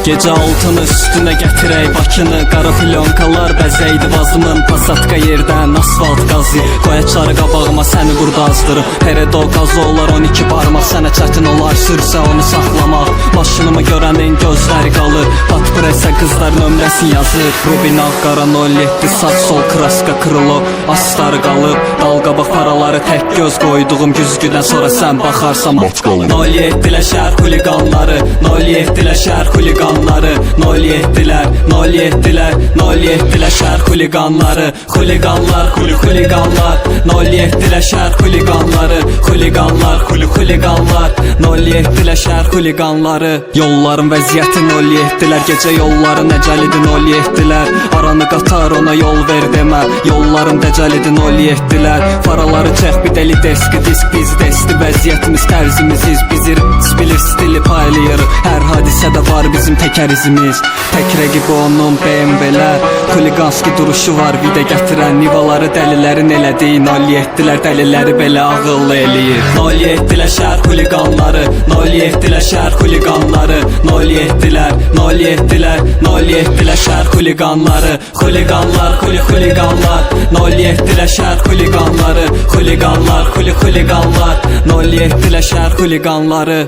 Gecə altını üstünə gətirək Bakını Qara plyonkalar bəzəydi vazımın. Pasatka yerdən asfalt qazı Qoyaçları qabağıma səni burada azdırıb. Peredo qazolar 12 barmaq Sənə çətin olar sürsə onu saxlamaq. Maşınımı görənin gözləri qalır Pat Prese kızlar nömrəsi yazır Rubinal Qaranolletti sağ sol kraska krılo Astar qalıb Dalqaba paraları tək göz qoyduğum güzgüdən sonra sən baxarsan. Nolli etdilər şəhər xuliqanları Nolli etdilər şəhər xuliqanları Nolli etdilər, nolli etdilər Nolli etdilər şəhər xuliqanları Xuliqanlar, xuli xuliqanlar Nolli etdilər şəhər xuliqanları Xuliqanlar, xuli xuliqanlar Nolli etdilər şəhər xuliqanları Yolların vəziyyəti nolli etdilər gecə yolların əcəlidir 07-lər Aranı qatar ona yol ver demə Yolların dəcəlidir 07-lər Faraları çək bir deli deski disk biz desti. Vəziyyətimiz tərzimiziz bizi Siz bilir stili paylayır. Hər hadisədə var bizim təkər izimiz. Tək rəqibi onun BMW-lər Xuliqanski duruşu var vida gətirən Nivaları dəlilərin elədiyi 07-lər dəliləri belə ağıllı eləyir 07-lər şəhər xuliqanları 07-lər şəhər Nol yetdilər, nol yetdilər şər xuliqanları Xuliqanlar, xuli xuliqanlar Nol yetdilər şər xuliqanları Xuliqanlar, xuli xuliqanlar Nol yetdilər şər xuliqanları